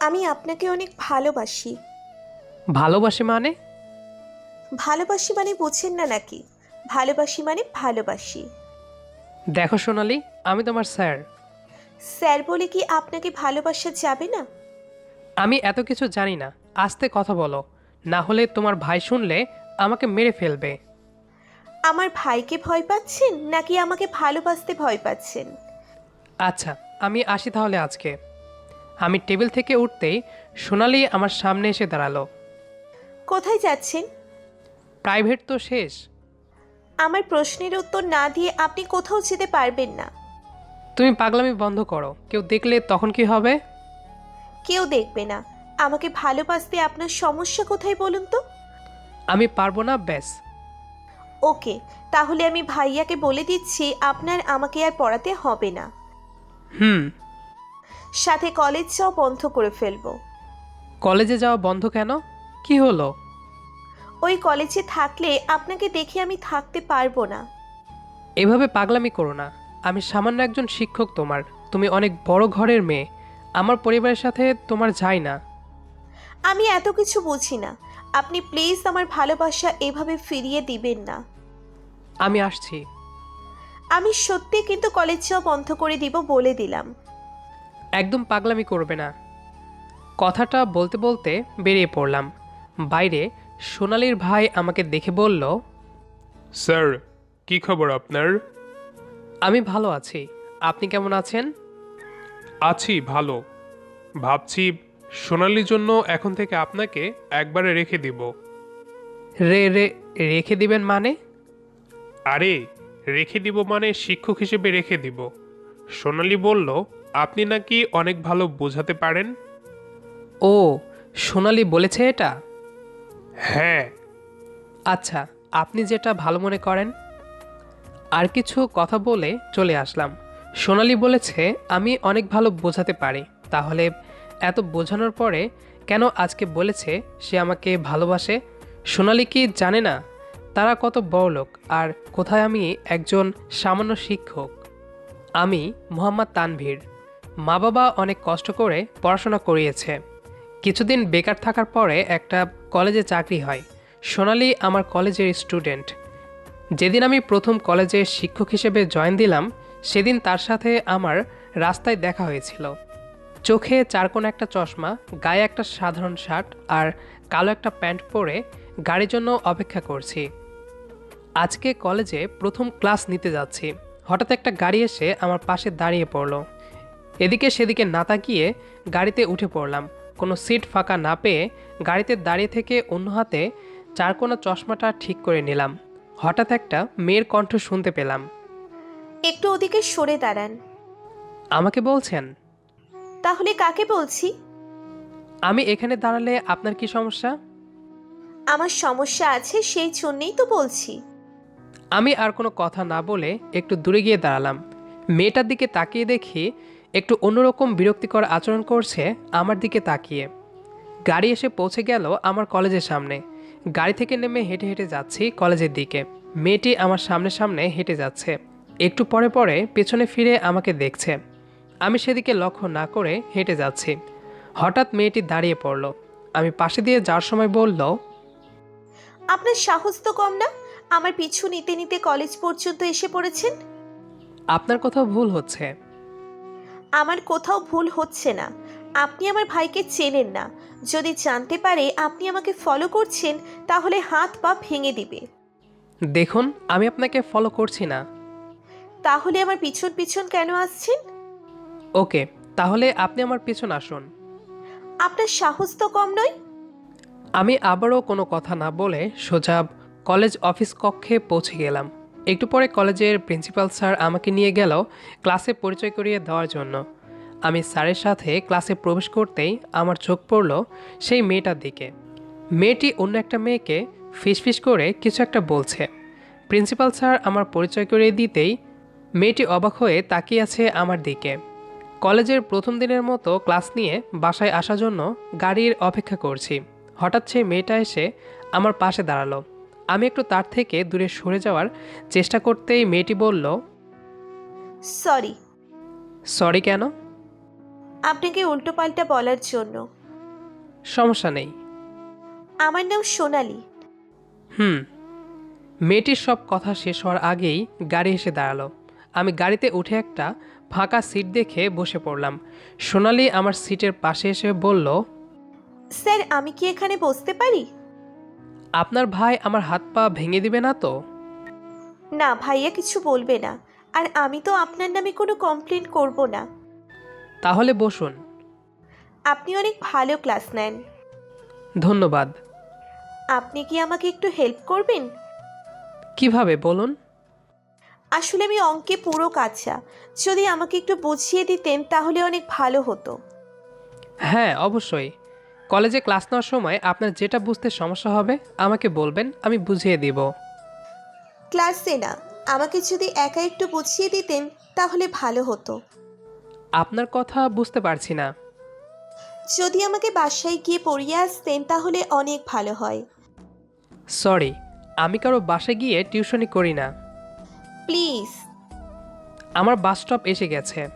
আমি আপনাকে অনেক ভালোবাসি। ভালোবাসে মানে? ভালোবাসি মানে বোঝেন না নাকি? ভালোবাসি মানে ভালোবাসি। দেখো সোনালি আমি তোমার স্যার। স্যার বলে কি আপনাকে ভালোবাসা যাবে না? আমি এত কিছু জানি না। আস্তে কথা বলো। না হলে তোমার ভাই শুনলে আমাকে মেরে ফেলবে। আমার ভাইকে ভয় পাচ্ছেন নাকি আমাকে ভালোবাসতে ভয় পাচ্ছেন? আচ্ছা আমি আসি তাহলে আজকে। আমি টেবিল থেকে উঠতেই সোনালি আমার সামনে এসে দাঁড়াল। কোথায় যাচ্ছেন? প্রাইভেট তো শেষ। আমার প্রশ্নের উত্তর না দিয়ে আপনি কোথাও যেতে পারবেন না। তুমি পাগলামি বন্ধ করো। কেউ দেখলে তখন কি হবে? কেউ দেখবে না। আমাকে ভালোবাসতে আপনার সমস্যা কোথায় বলুন তো? আমি পারব না ব্যাস। ওকে তাহলে আমি ভাইয়াকে বলে দিচ্ছি আপনার আমাকে আর পড়াতে হবে না। হুম সাথে কলেজ যাও বন্ধ করে ফেলব। কলেজে যাওয়া বন্ধ কেন? কি হলো? ওই কলেজে থাকলে আপনাকে দেখে আমি থাকতে পারব না। এভাবে পাগলামি করো না। আমি সামান্য একজন শিক্ষক তোমার। তুমি অনেক বড় ঘরের মেয়ে। আমার পরিবারের সাথে তোমার যায় না। আমি এত কিছু বুঝি না। আপনি প্লিজ আমার ভালোবাসা এভাবে ফিরিয়ে দিবেন না। আমি আসছি। আমি সত্যি কিন্তু কলেজ যাওয়া বন্ধ করে দিব বলে দিলাম। একদম পাগলামি করবে না। কথাটা বলতে বলতে বেরিয়ে পড়লাম। বাইরে সোনালির ভাই আমাকে দেখে বলল স্যার কি খবর আপনার? আমি ভালো আছি। আপনি কেমন আছেন? আছি ভালো। ভাবছি সোনালির জন্য এখন থেকে আপনাকে একবারে রেখে দিব। রে রে রেখে দিবেন মানে? আরে রেখে দিব মানে শিক্ষক হিসেবে রেখে দিব। সোনালি বলল আপনি নাকি অনেক ভালো বোঝাতে পারেন? ও সোনালি বলেছে এটা? হ্যাঁ। আচ্ছা আপনি যেটা ভালো মনে করেন। আর কিছু কথা বলে চলে আসলাম। সোনালি বলেছে আমি অনেক ভালো বোঝাতে পারি। তাহলে এত বোঝানোর পরে কেন আজকে বলেছে সে আমাকে ভালোবাসে? সোনালি কি জানে না? তারা কত বড় লোক। আর কোথায় আমি একজন সামান্য শিক্ষক? আমি মোহাম্মদ তানভীর। মা বাবা অনেক কষ্ট করে পড়াশোনা করিয়েছে। কিছুদিন বেকার থাকার পরে একটা কলেজে চাকরি হয়। সোনালি আমার কলেজের স্টুডেন্ট। যেদিন আমি প্রথম কলেজে শিক্ষক হিসেবে জয়েন দিলাম, সেদিন তার সাথে আমার রাস্তায় দেখা হয়েছিল। চোখে চারকোনা একটা চশমা, গায়ে একটা সাধারণ শার্ট আর কালো একটা প্যান্ট পরে গাড়ির জন্য অপেক্ষা করছি। আজকে কলেজে প্রথম ক্লাস নিতে যাচ্ছি। হঠাৎ একটা গাড়ি এসে আমার পাশে দাঁড়িয়ে পড়ল। এদিকে সেদিকে না তাকিয়ে গাড়িতে উঠে পড়লাম। কোনো সিট ফাঁকা না পেয়ে গাড়িতে দাঁড়িয়ে থেকে অন্য হাতে চারকোনা চশমাটা ঠিক করে নিলাম। হঠাৎ একটা মেয়ের কণ্ঠ শুনতে পেলাম। একটু ওদিকে সরে দাঁড়ান। আমাকে বলছেন? তাহলে কাকে বলছি? আমি এখানে দাঁড়ালে আপনার কি সমস্যা? আমার সমস্যা আছে সেই জন্যেই তো বলছি। আমি আর কোনো কথা না বলে একটু দূরে গিয়ে দাঁড়ালাম। মেয়েটার দিকে তাকিয়ে দেখি একটু অন্যরকম বিরক্তিকর আচরণ করছে আমার দিকে তাকিয়ে। গাড়ি এসে পৌঁছে গেল আমার কলেজের সামনে। গাড়ি থেকে নেমে হেঁটে হেঁটে যাচ্ছি কলেজের দিকে। মেয়েটি আমার সামনে সামনে হেঁটে যাচ্ছে। একটু পরে পরে পেছনে ফিরে আমাকে দেখছে। আমি সেদিকে লক্ষ্য না করে হেঁটে যাচ্ছি। হঠাৎ মেয়েটি দাঁড়িয়ে পড়ল। আমি পাশে দিয়ে যাওয়ার সময় বলল আপনার সাহস তো কম না? আমার পিছু নিতে নিতে কলেজ পর্যন্ত এসে পড়েছেন? আপনার কোথাও ভুল হচ্ছে। আমার কোথাও ভুল হচ্ছে না। আপনি আমার ভাইকে চেনেন না। যদি জানতে পারে আপনি আমাকে ফলো করছেন তাহলে হাত পা ভেঙে দিবে। দেখুন আমি আপনাকে ফলো করছি না। তাহলে আমার পিছন পিছন কেন আসছেন? ওকে তাহলে আপনি আমার পিছন আসুন। আপনার সাহস তো কম নয়। আমি আবারও কোনো কথা না বলে সোজা কলেজ অফিস কক্ষে পৌঁছে গেলাম। একটু পরে কলেজের প্রিন্সিপাল স্যার আমাকে নিয়ে গেল ক্লাসে পরিচয় করিয়ে দেওয়ার জন্য। আমি স্যারের সাথে ক্লাসে প্রবেশ করতেই আমার চোখ পড়ল সেই মেয়েটার দিকে। মেয়েটি অন্য একটা মেয়েকে ফিসফিস করে কিছু একটা বলছে। প্রিন্সিপাল স্যার আমার পরিচয় করিয়ে দিতেই মেয়েটি অবাক হয়ে তাকিয়ে আছে আমার দিকে। কলেজের প্রথম দিনের মতো ক্লাস নিয়ে বাসায় আসার জন্য গাড়ির অপেক্ষা করছি। হঠাৎ সেই মেয়েটা এসে আমার পাশে দাঁড়াল। আমি একটু তার থেকে দূরে সরে যাওয়ার চেষ্টা করতেই মেয়েটি বলল সরি। সরি কেন? আপনাকে উল্টোপাল্টা বলার জন্য। সমস্যা নেই। আমার নাম সোনালি। হুম। মেয়েটির সব কথা শেষ হওয়ার আগেই গাড়ি এসে দাঁড়াল। আমি গাড়িতে উঠে একটা ফাঁকা সিট দেখে বসে পড়লাম। সোনালি আমার সিটের পাশে এসে বলল স্যার আমি কি এখানে বসতে পারি? আপনার ভাই আমার হাত পা ভেঙে দিবে না তো? না ভাইয়া কিছু বলবে না। আর আমি তো আপনার নামে কোনো কমপ্লেন করব না। তাহলে বসুন। আপনি অনেক ভালো ক্লাস নেন। ধন্যবাদ। আপনি কি আমাকে একটু হেল্প করবেন? কীভাবে বলুন? আসলে আমি অঙ্কে পুরো কাঁচা। যদি আমাকে একটু বুঝিয়ে দিতেন তাহলে অনেক ভালো হতো। হ্যাঁ অবশ্যই। কলেজে ক্লাস নেওয়ার সময় আপনার যেটা বুঝতে সমস্যা হবে আমাকে বলবেন আমি বুঝিয়ে দিব। ক্লাসে না আমাকে যদি একা একটু বুঝিয়ে দিতেন তাহলে ভালো হতো। আপনার কথা বুঝতে পারছি না। যদি আমাকে বাসায় গিয়ে পড়িয়ে আসতেন তাহলে অনেক ভালো হয়। সরি আমি কারও বাসে গিয়ে টিউশনি করি না। প্লিজ। আমার বাস স্টপ এসে গেছে।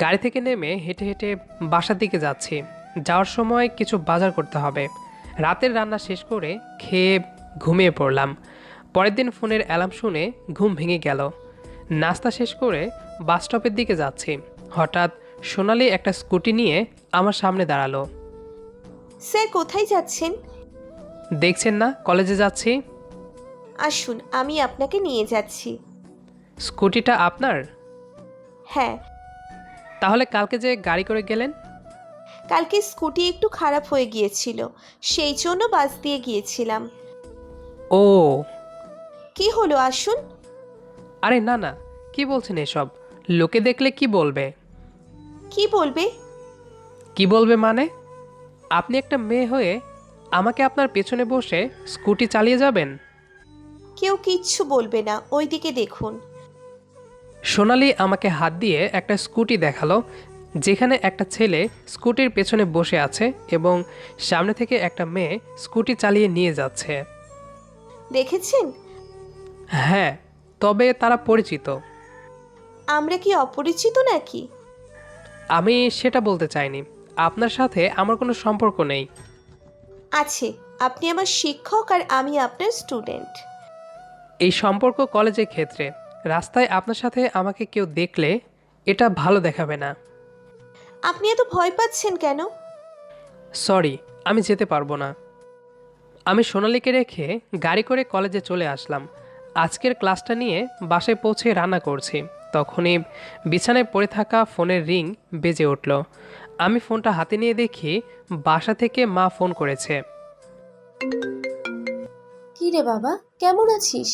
গাড়ি থেকে নেমে হেঁটে হেঁটে বাসার দিকে যাচ্ছি। যাওয়ার সময় কিছু বাজার করতে হবে। রাতের রান্না শেষ করে খেয়ে ঘুমিয়ে পড়লাম। পরের দিন ফোনের অ্যালার্ম শুনে ঘুম ভেঙে গেল। নাস্তা শেষ করে বাস স্টপের দিকে যাচ্ছি। হঠাৎ সোনালি একটা স্কুটি নিয়ে আমার সামনে দাঁড়াল। স্যার কোথায় যাচ্ছেন? দেখছেন না? কলেজে যাচ্ছি। আসুন আমি আপনাকে নিয়ে যাচ্ছি। স্কুটিটা আপনার? হ্যাঁ। তাহলে কালকে যে গাড়ি করে গেলেন? কালকে স্কুটি একটু খারাপ হয়ে গিয়েছিল সেই জন্য বাস দিয়ে গিয়েছিলাম। ও। কি হলো আসুন? আরে না না কি বলছেন এসব? লোকে দেখলে কি বলবে? কি বলবে? কি বলবে মানে? আপনি একটা মেয়ে হয়ে আমাকে আপনার পেছনে বসে স্কুটি চালিয়ে যাবেন? কেউ কিচ্ছু বলবে না ওইদিকে দেখুন। সোনালি আমাকে হাত দিয়ে একটা স্কুটি দেখাল যেখানে একটা ছেলে স্কুটির পেছনে বসে আছে এবং সামনে থেকে একটা মেয়ে স্কুটি চালিয়ে নিয়ে যাচ্ছে। দেখেছেন? হ্যাঁ তবে তারা পরিচিত। আমরা কি অপরিচিত নাকি? আমি সেটা বলতে চাইনি। আপনার সাথে আমার কোনো সম্পর্ক নেই। আছে আপনি আমার শিক্ষক আর আমি আপনার স্টুডেন্ট। এই সম্পর্ক কলেজের ক্ষেত্রে রাস্তায় আপনার সাথে আমাকে কেউ দেখলে এটা ভালো দেখাবে না। আপনি এত ভয় পাচ্ছেন কেন? সরি আমি যেতে পারব না। আমি সোনালীকে রেখে গাড়ি করে কলেজে চলে আসলাম। আজকের ক্লাসটা নিয়ে বাসায় পৌঁছে রান্না করছি। তখনই বিছানায় পড়ে থাকা ফোনের রিং বেজে উঠল। আমি ফোনটা হাতে নিয়ে দেখি বাসা থেকে মা ফোন করেছে। কি রে বাবা কেমন আছিস?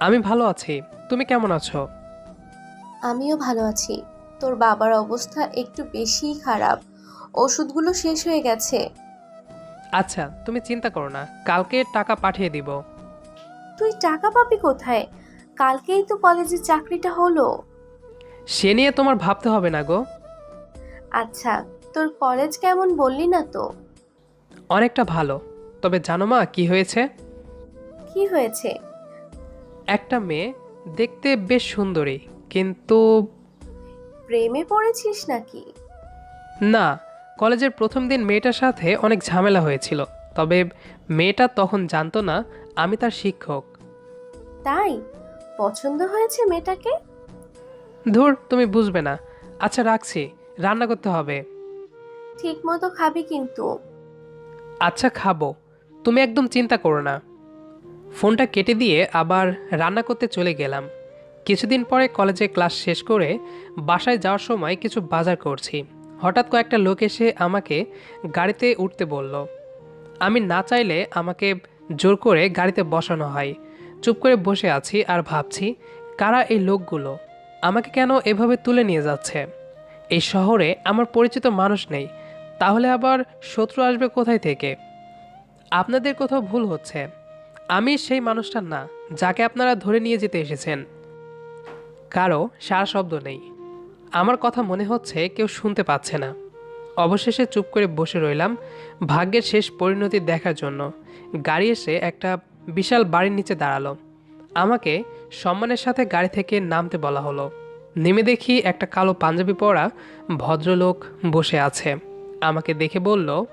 আমি ভালো আছি। তুমি কেমন আছো? আমিও ভালো আছি। তোর বাবার অবস্থা একটু বেশিই খারাপ। ওষুধগুলো শেষ হয়ে গেছে। আচ্ছা তুমি চিন্তা করো না। কালকে টাকা পাঠিয়ে দিব। তুই টাকা পাবি কোথায়? কালকেই তো কলেজে চাকরিটা হলো। সে নিয়ে তোমার ভাবতে হবে না গো। আচ্ছা তোর কলেজ কেমন বললি না তো? অনেকটা ভালো। তবে জানো মা কি হয়েছে? কি হয়েছে? একটা মেয়ে দেখতে বেশ সুন্দরী কিন্তু প্রেমে পড়েছিস নাকি? না কলেজের প্রথম দিন মেয়েটার সাথে অনেক ঝামেলা হয়েছিল তবে মেয়েটা তখন জানতো না আমি তার শিক্ষক। তাই? পছন্দ হয়েছে মেয়েটাকে? ধুর তুমি বুঝবে না। আচ্ছা রাখছি। রান্না করতে হবে। ঠিক মতো খাবি কিন্তু। আচ্ছা খাব। তুমি একদম চিন্তা করো না। ফোনটা কেটে দিয়ে আবার রান্না করতে চলে গেলাম। কিছুদিন পরে কলেজে ক্লাস শেষ করে বাসায় যাওয়ার সময় কিছু বাজার করছি। হঠাৎ কয়েকটা লোক এসে আমাকে গাড়িতে উঠতে বলল, আমি না চাইলে আমাকে জোর করে গাড়িতে বসানো হয়। চুপ করে বসে আছি আর ভাবছি, কারা এই লোকগুলো? আমাকে কেন এভাবে তুলে নিয়ে যাচ্ছে? এই শহরে আমার পরিচিত মানুষ নেই, তাহলে আবার শত্রু আসবে কোথায় থেকে? আপনাদের কোথাও ভুল হচ্ছে। আমি সেই মানুষটা না, যাকে আপনারা ধরে নিয়ে যেতে এসেছেন। কারও সারা শব্দ নেই। আমার কথা মনে হচ্ছে কেউ শুনতে পাচ্ছে না। অবশেষে চুপ করে বসে রইলাম ভাগ্যের শেষ পরিণতি দেখার জন্য। গাড়ি এসে একটা বিশাল বাড়ির নিচে দাঁড়াল। আমাকে সম্মানের সাথে গাড়ি থেকে নামতে বলা হলো। নেমে দেখি একটা কালো পাঞ্জাবি পরা ভদ্রলোক বসে আছে। আমাকে দেখে বলল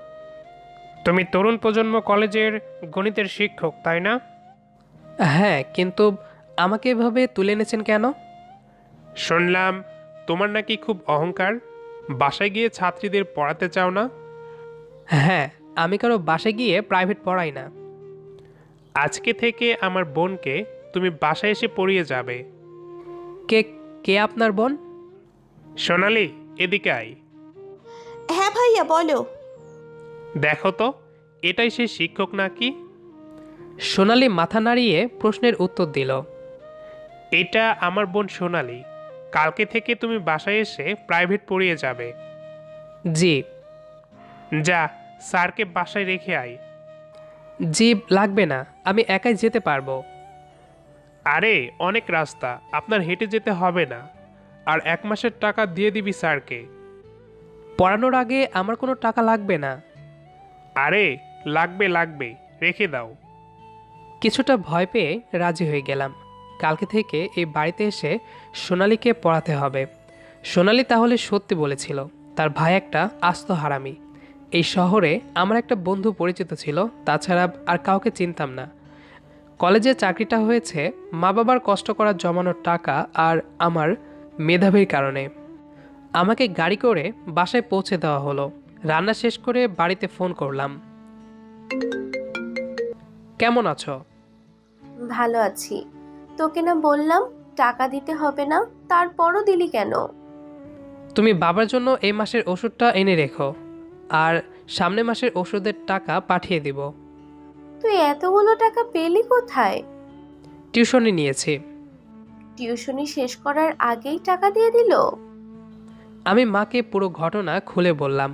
তুমি তরুণ প্রজন্ম কলেজের গণিতের শিক্ষক তাই না? হ্যাঁ কিন্তু আমাকে এভাবে তুলে এনেছেন কেন? শুনলাম তোমার নাকি খুব অহংকার। বাসায় গিয়ে ছাত্রীদের পড়াতে চাও না? হ্যাঁ আমি কারও বাসায় গিয়ে প্রাইভেট পড়াই না। আজকে থেকে আমার বোনকে তুমি বাসায় এসে পড়িয়ে যাবে। কে কে আপনার বোন? সোনালি এদিকে আই হ্যাঁ ভাইয়া বলো। দেখো তো এটাই সে শিক্ষক নাকি? সোনালি মাথা নাড়িয়ে প্রশ্নের উত্তর দিল। এটা আমার বোন সোনালি। কালকে থেকে তুমি বাসায় এসে প্রাইভেট পড়িয়ে যাবে। জি। যা স্যারকে বাসায় রেখে আয়। জি লাগবে না। আমি একাই যেতে পারব। আরে অনেক রাস্তা। আপনার হেঁটে যেতে হবে না। আর এক মাসের টাকা দিয়ে দিবি স্যারকে। পড়ানোর আগে আমার কোনো টাকা লাগবে না। আরে লাগবে লাগবে। রেখে দাও। কিছুটা ভয় পেয়ে রাজি হয়ে গেলাম। কালকে থেকে এই বাড়িতে এসে সোনালিকে পড়াতে হবে। সোনালি তাহলে সত্যি বলেছিল, তার ভাই একটা আস্ত হারামি। এই শহরে আমার একটা বন্ধু পরিচিত ছিল, তাছাড়া আর কাউকে চিনতাম না। কলেজে চাকরিটা হয়েছে মা বাবার কষ্ট করার জমানোর টাকা আর আমার মেধাবীর কারণে। আমাকে গাড়ি করে বাসায় পৌঁছে দেওয়া হলো। রান্না শেষ করে বাড়িতে ফোন করলাম। কেমন আছো? ভালো আছি। তোকে না বললাম টাকা দিতে হবে না তারপরও দিলি কেন? তুমি বাবার জন্য এই মাসের ওষুধটা এনে রেখো আর সামনের মাসের ওষুধের টাকা পাঠিয়ে দিব। তুই এতগুলো টাকা পেলি কোথায়? টিউশনি নিয়েছি। টিউশনি শেষ করার আগেই টাকা দিয়ে দিল? আমি মাকে পুরো ঘটনা খুলে বললাম।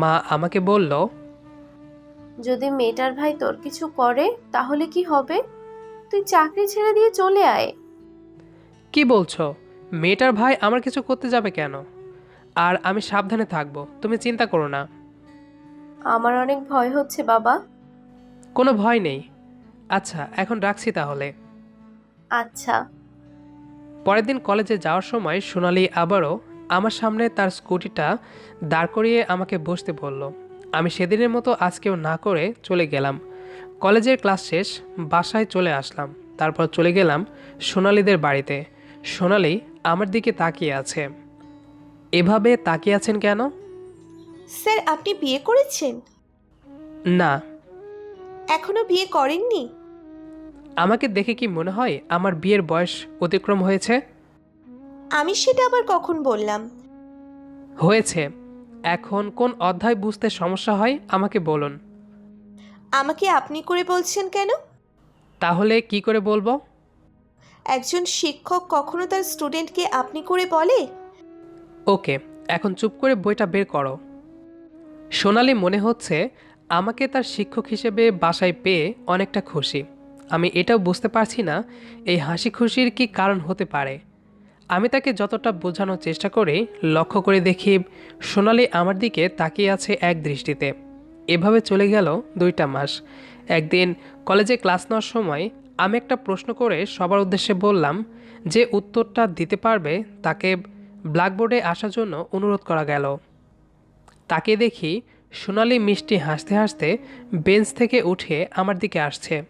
মা আমাকে বলল যদি মেয়েটার ভাই তোর কিছু করে তাহলে কি হবে? তুই চাকরি ছেড়ে দিয়ে চলে আয়। কি বলছো? মেয়েটার ভাই আমার কিছু করতে যাবে কেন? আর আমি সাবধানে থাকব তুমি চিন্তা করো না। আমার অনেক ভয় হচ্ছে বাবা। কোনো ভয় নেই। আচ্ছা এখন রাখছি তাহলে। আচ্ছা। পরের দিন কলেজে যাওয়ার সময় সোনালি আবারও আমার সামনে তার স্কুটিটা দাঁড় করিয়ে আমাকে বসতে বলল। আমি সেদিনের মতো আজকেও না করে চলে গেলাম। কলেজের ক্লাস শেষ বাসায় চলে আসলাম। তারপর চলে গেলাম সোনালিদের বাড়িতে। সোনালি আমার দিকে তাকিয়ে আছে। এভাবে তাকিয়ে আছেন কেন? স্যার আপনি বিয়ে করেছেন? না। এখনও বিয়ে করেননি? আমাকে দেখে কি মনে হয় আমার বিয়ের বয়স অতিক্রম হয়েছে? আমি সেটা আবার কখন বললাম? হয়েছে। এখন কোন অধ্যায় বুঝতে সমস্যা হয় আমাকে বলুন। আমাকে আপনি করে বলছেন কেন? তাহলে কি করে বলব? একজন শিক্ষক কখনো তার স্টুডেন্টকে আপনি করে বলে? ওকে এখন চুপ করে বইটা বের করো। সোনালি মনে হচ্ছে আমাকে তার শিক্ষক হিসেবে বাসায় পেয়ে অনেকটা খুশি। আমি এটাও বুঝতে পারছি না এই হাসি খুশির কি কারণ হতে পারে। আমি তাকে যতটা বোঝানোর চেষ্টা করি লক্ষ্য করে দেখি সোনালি আমার দিকে তাকিয়ে আছে এক দৃষ্টিতে। এভাবে চলে গেল দুইটা মাস। একদিন কলেজে ক্লাস নেওয়ার সময় আমি একটা প্রশ্ন করে সবার উদ্দেশ্যে বললাম যে উত্তরটা দিতে পারবে তাকে ব্ল্যাকবোর্ডে আসার জন্য অনুরোধ করা গেল। তাকে দেখি সোনালি মিষ্টি হাসতে হাসতে বেঞ্চ থেকে উঠে আমার দিকে আসছে।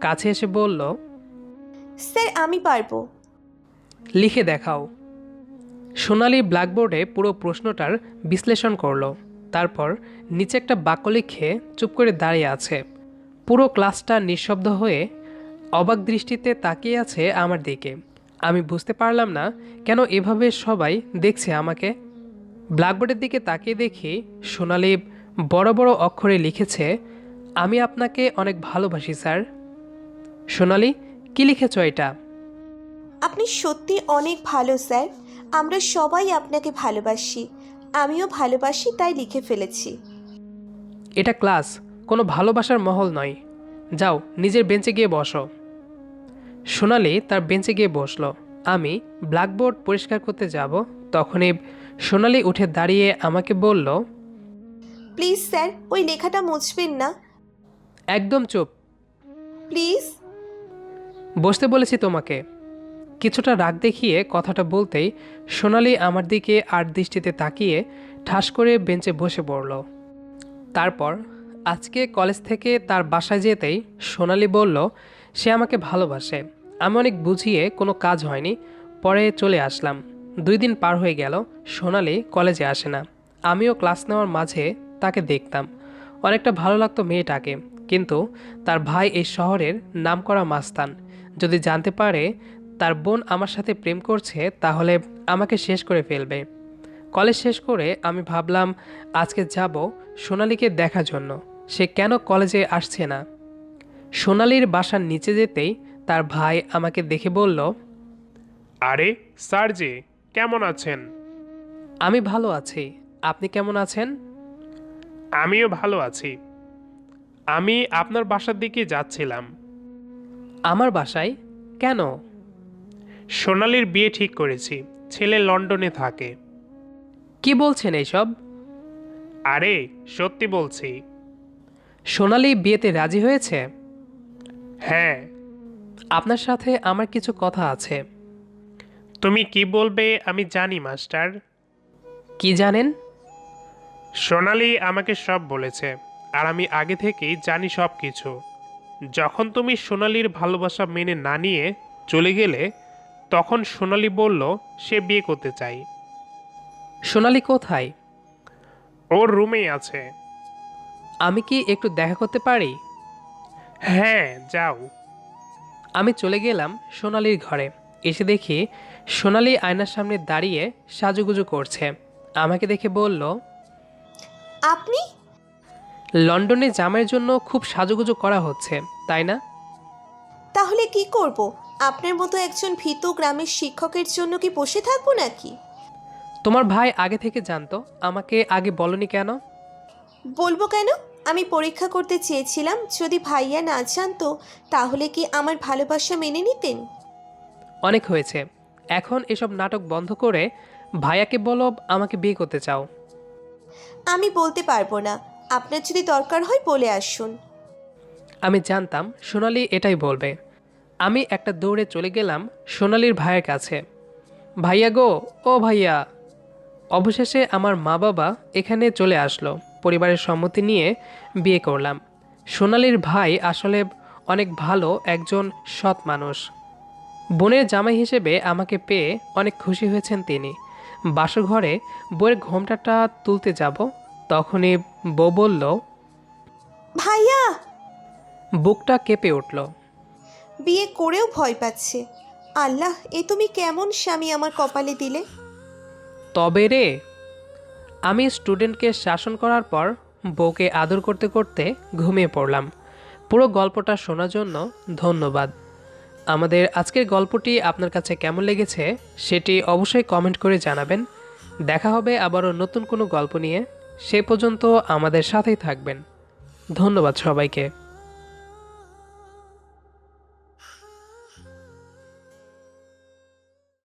কাছে এসে বলল স্যার আমি পারব। লিখে দেখাও। সোনালি ব্ল্যাকবোর্ডে পুরো প্রশ্নটার বিশ্লেষণ করল। তারপর নিচে একটা বাক্য লিখে চুপ করে দাঁড়িয়ে আছে। পুরো ক্লাসটা নিঃশব্দ হয়ে অবাক দৃষ্টিতে তাকিয়ে আছে আমার দিকে। আমি বুঝতে পারলাম না কেন এভাবে সবাই দেখছে আমাকে। ব্ল্যাকবোর্ডের দিকে তাকিয়ে দেখি সোনালি বড় বড় অক্ষরে লিখেছে, আমি আপনাকে অনেক ভালোবাসি, স্যার। সোনালি, কি লিখেছ এটা? আপনি সত্যি অনেক ভালো, স্যার। আমরা সবাই আপনাকে ভালোবাসি। আমিও ভালোবাসি তাই লিখে ফেলেছি। এটা ক্লাস কোনো ভালোবাসার মহল নয়। যাও নিজের বেঞ্চে গিয়ে বসো। সোনালি তার বেঞ্চে গিয়ে বসল। আমি ব্ল্যাকবোর্ড পরিষ্কার করতে যাব। তখনই সোনালি উঠে দাঁড়িয়ে আমাকে বলল প্লিজ স্যার ওই লেখাটা মুছবেন না? একদম চুপ। প্লিজ? বসতে বলেছি তোমাকে। কিছুটা রাগ দেখিয়ে কথাটা বলতেই সোনালি আমার দিকে আর দৃষ্টিতে তাকিয়ে ঠাস করে বেঞ্চে বসে পড়ল। তারপর আজকে কলেজ থেকে তার বাসায় যেতেই সোনালি বলল, সে আমাকে ভালোবাসে। আমি অনেক বুঝিয়ে কোনো কাজ হয়নি। পরে চলে আসলাম। দুই দিন পার হয়ে গেল। সোনালি কলেজে আসে না। আমিও ক্লাস নেওয়ার মাঝে তাকে দেখতাম। অনেকটা ভালো লাগতো মেয়েটাকে। কিন্তু তার ভাই এই শহরের নামকরা মাস্তান। যদি জানতে পারে তার বোন আমার সাথে প্রেম করছে তাহলে আমাকে শেষ করে ফেলবে। কলেজ শেষ করে আমি ভাবলাম আজকে যাব সোনালিকে দেখার জন্য। সে কেন কলেজে আসছে না? সোনালির বাসার নিচে যেতেই তার ভাই আমাকে দেখে বলল আরে স্যার যে কেমন আছেন? আমি ভালো আছি। আপনি কেমন আছেন? আমিও ভালো আছি। আমি আপনার বাসার দিকে যাচ্ছিলাম। আমার বাসায়? কেন? সোনালির বিয়ে ঠিক করেছি ছেলে লন্ডনে থাকে। কি বলছেন এইসব? আরে সত্যি বলছি। সোনালি বিয়েতে রাজি হয়েছে? হ্যাঁ। আপনার সাথে আমার কিছু কথা আছে। তুমি কি বলবে আমি জানি মাস্টার। কি জানেন? সোনালি আমাকে সব বলেছে আর আমি আগে থেকেই জানি সব কিছু যখন তুমি সোনালির ভালোবাসা মেনে না নিয়ে চলে গেলে তখন সোনালি বলল সে বিয়ে করতে চাই। সোনালি কোথায়? ওর রুমেই আছে। আমি কি একটু দেখা করতে পারি? হ্যাঁ যাও। আমি চলে গেলাম সোনালির ঘরে। এসে দেখি সোনালি আয়নার সামনে দাঁড়িয়ে সাজুগুজু করছে। আমাকে দেখে বলল আপনি? লন্ডনে জামের জন্য খুব সাজুগুজু করা হচ্ছে তাই না? তাহলে কি করব? আপনার মতো একজন ভীত গ্রামের শিক্ষকের জন্য কি বসে থাকব নাকি? তোমার ভাই আগে থেকে জানতো আমাকে আগে বলনি কেন? বলব কেন? আমি পরীক্ষা করতে চেয়েছিলাম যদি ভাইয়া না জানতো তাহলে কি আমার ভালোবাসা মেনে নিতেন? অনেক হয়েছে। এখন এসব নাটক বন্ধ করে ভাইয়াকে বলো আমাকে বিয়ে করতে চাও। আমি বলতে পারব না। আপনার যদি দরকার হয় বলে আসুন। আমি জানতাম সোনালি এটাই বলবে। আমি একটা দৌড়ে চলে গেলাম সোনালির ভাইয়ের কাছে। ভাইয়া গো ও ভাইয়া। অবশেষে আমার মা বাবা এখানে চলে আসলো পরিবারের সম্মতি নিয়ে বিয়ে করলাম। সোনালির ভাই আসলে অনেক ভালো একজন সৎ মানুষ। বোনের জামাই হিসেবে আমাকে পেয়ে অনেক খুশি হয়েছেন তিনি। বাসঘরে বইয়ের ঘোমটাটা তুলতে যাব তখনই বউ বলল ভাইয়া! বুকটা কেঁপে উঠল। বিয়ে করেও ভয় পাচ্ছে। আল্লাহ, এ তুমি কেমন স্বামী আমার কপালে দিলে? তবে রে, আমি স্টুডেন্টকে শাসন করার পর বউকে আদর করতে করতে ঘুমিয়ে পড়লাম। পুরো গল্পটা শোনার জন্য ধন্যবাদ। আমাদের আজকের গল্পটি আপনার কাছে কেমন লেগেছে সেটি অবশ্যই কমেন্ট করে জানাবেন। দেখা হবে আবারও নতুন কোনো গল্প নিয়ে। সে পর্যন্ত আমাদের সাথেই থাকবেন। ধন্যবাদ সবাইকে।